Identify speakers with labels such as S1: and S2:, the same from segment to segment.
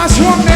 S1: Last one.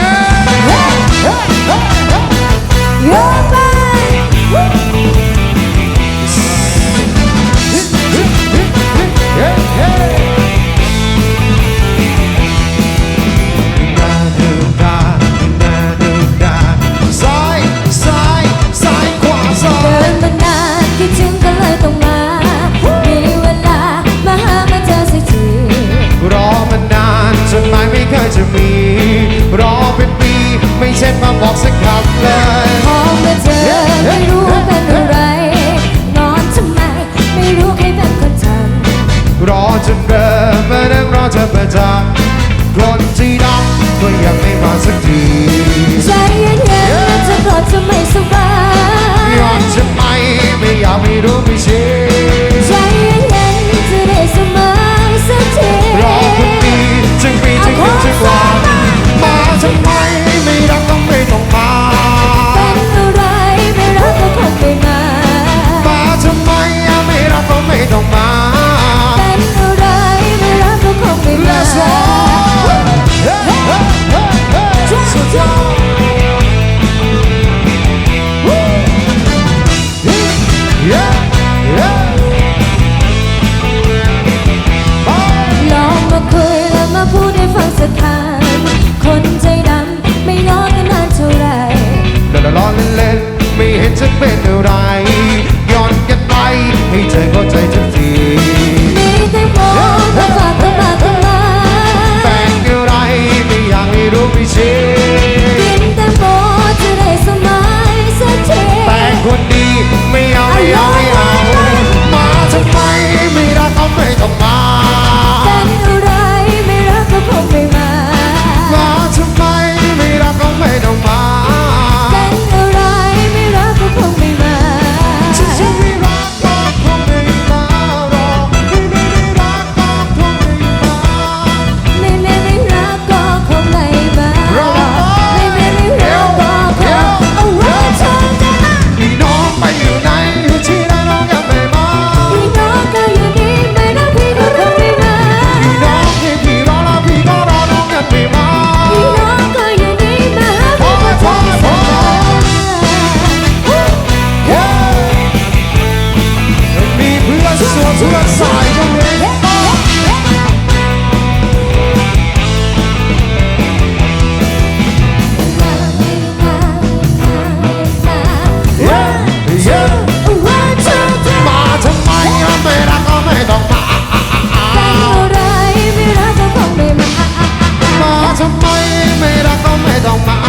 S2: รอจะเบื่อ
S1: มื่อนั้รอเธ
S2: อประจำคนที่รั
S1: บ
S2: ก็
S1: ยั
S2: งไม่มาสั
S1: กที
S2: จะเป็นอะไร tão mal.